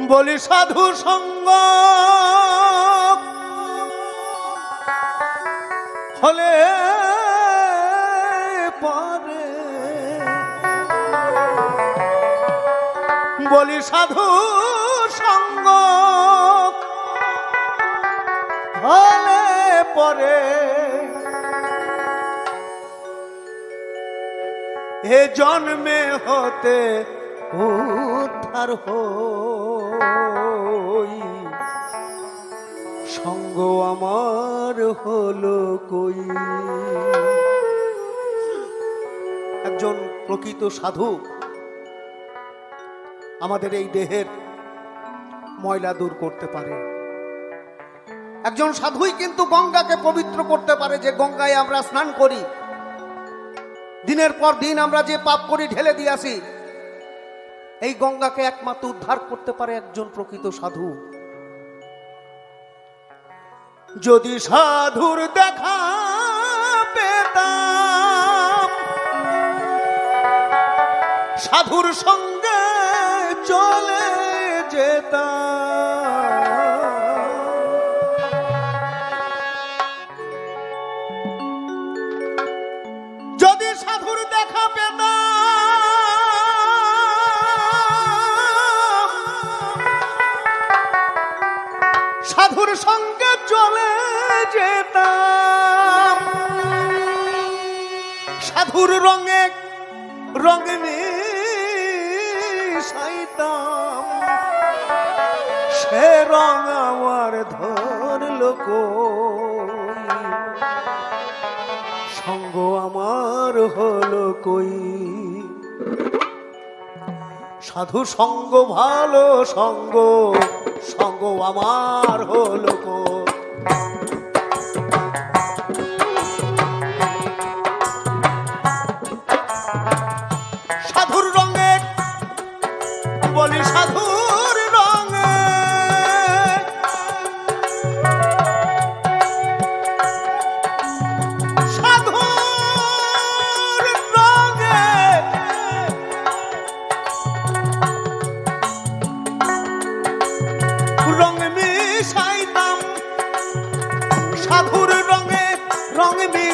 বলি সাধু সঙ্গ। হলে পরে। বলি সাধু সঙ্গ। হলে পরে। এ জন্মে হতে উদ্ধার সঙ্গ আমার হলো কই? একজন প্রকৃত সাধু আমাদের এই দেহের ময়লা দূর করতে পারে। একজন সাধুই কিন্তু গঙ্গাকে পবিত্র করতে পারে যে গঙ্গায় আমরা স্নান করি। দিনের পর দিন আমরা যে পাপ করি, ঢেলে দিয়ে আসি। এই গঙ্গাকে একমাত্র উদ্ধার করতে পারে একজন প্রকৃত সাধু। যদি সাধুর দেখা পেতাম, সাধুর সঙ্গে সাধুর সঙ্গে চলে যেতাম। সাধুর রঙে রঙে মিশাইতাম। সে রঙ আমার ধরল কই? সঙ্গ আমার হলো কই? সাধু সঙ্গ ভালো সঙ্গ সঙ্গ আমার হলো কই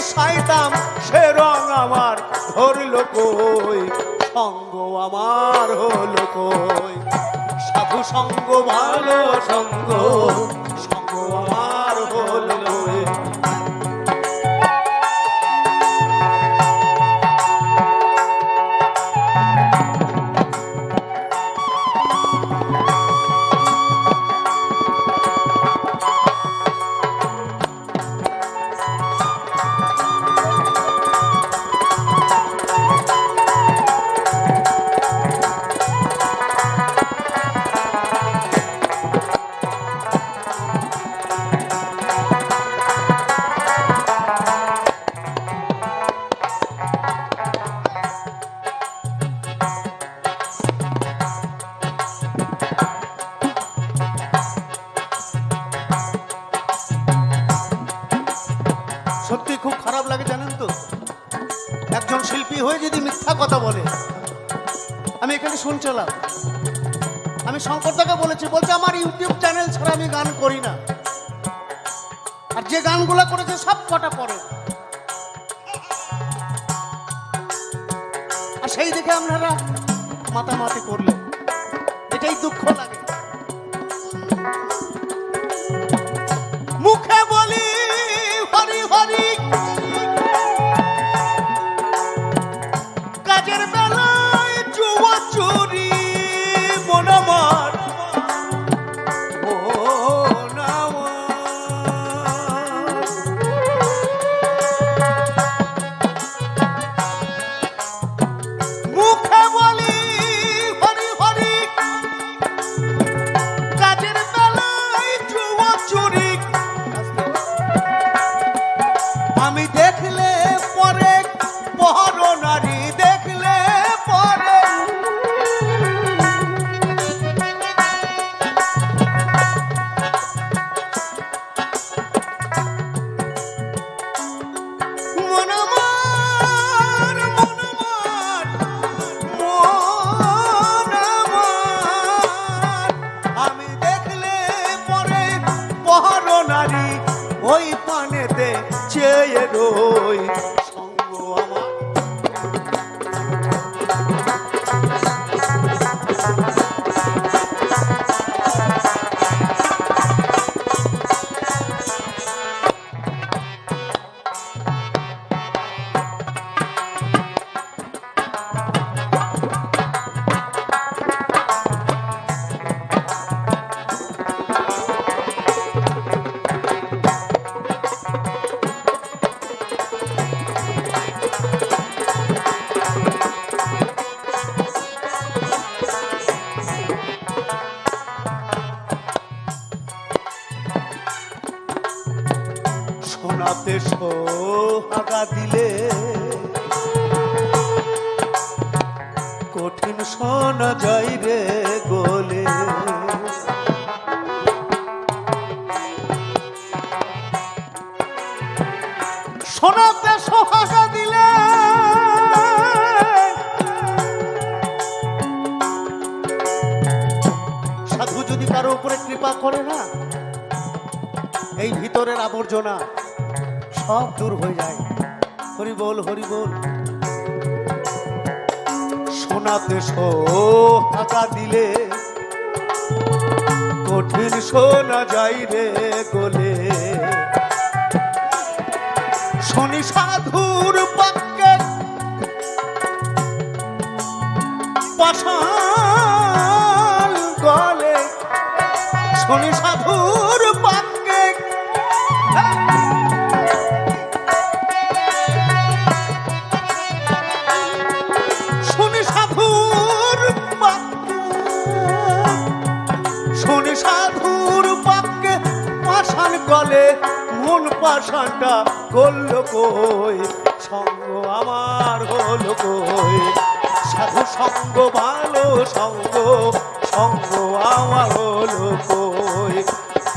মিশাইতাম সে রং আমার ধরল কই? সঙ্গ আমার হল কই? সাধু সঙ্গ, ভালো সঙ্গ সঙ্গ আমার শুনছিলাম। আমি শঙ্করদাকে বলেছি, বলছে, আমার ইউটিউব চ্যানেল ছাড়া আমি গান করি না। আর যে গানগুলো করেছে, সব কটা পরে আর সেই দেখে আপনারা মাতামাতি করলেন। এটাই দুঃখ লাগে। দেখলে পরে পর সোহাগা দিলে। কঠিন শোনা যায় রে গোলে। শোনাতে সোহাগা দিলে। সাধু যদি কারও উপরে কৃপা করে না, এই ভিতরের আবর্জনা সব দূর হয়ে যায়। হরি বল হরি বল। শোনাতে সোহাগা দিলে। কঠিন শোনা যাই রে গোলে শনি সাধুর বাক্যে পাষাণ গলে। শনি সাধুর বাক্যে পাষাণটা করল কই? সঙ্গ আমার হল কই? সাধু সঙ্গ, ভালো সঙ্গ সঙ্গ আমার হল কই?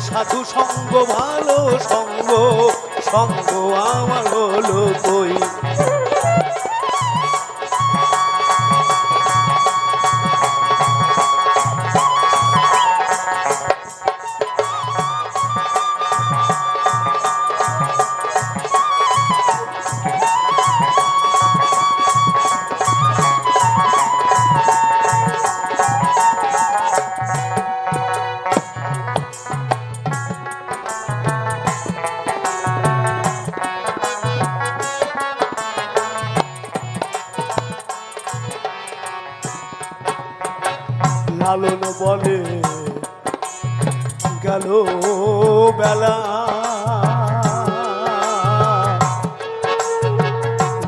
সাধু সঙ্গ, ভালো সঙ্গ সঙ্গ আমার হল কই? গেল বেলা।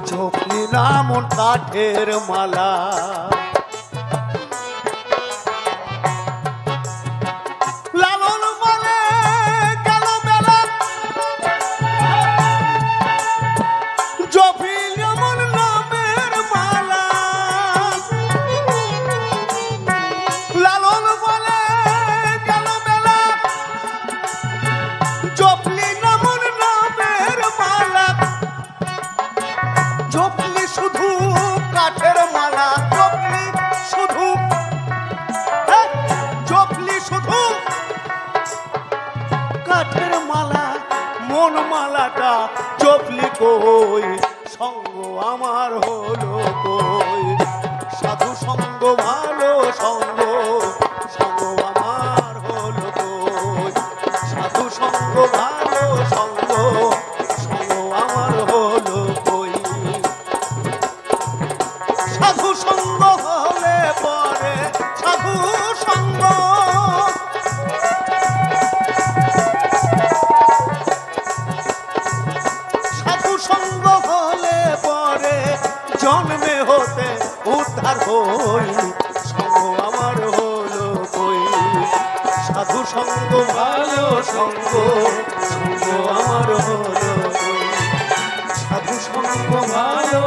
ঝোপলি নাম কাঠের মালা। জপলি শুধু কাঠের মালা চোখলি শুধু জপলি শুধু কাঠের মালা মন মালাটা চোখলি কই সঙ্গ আমার ভালো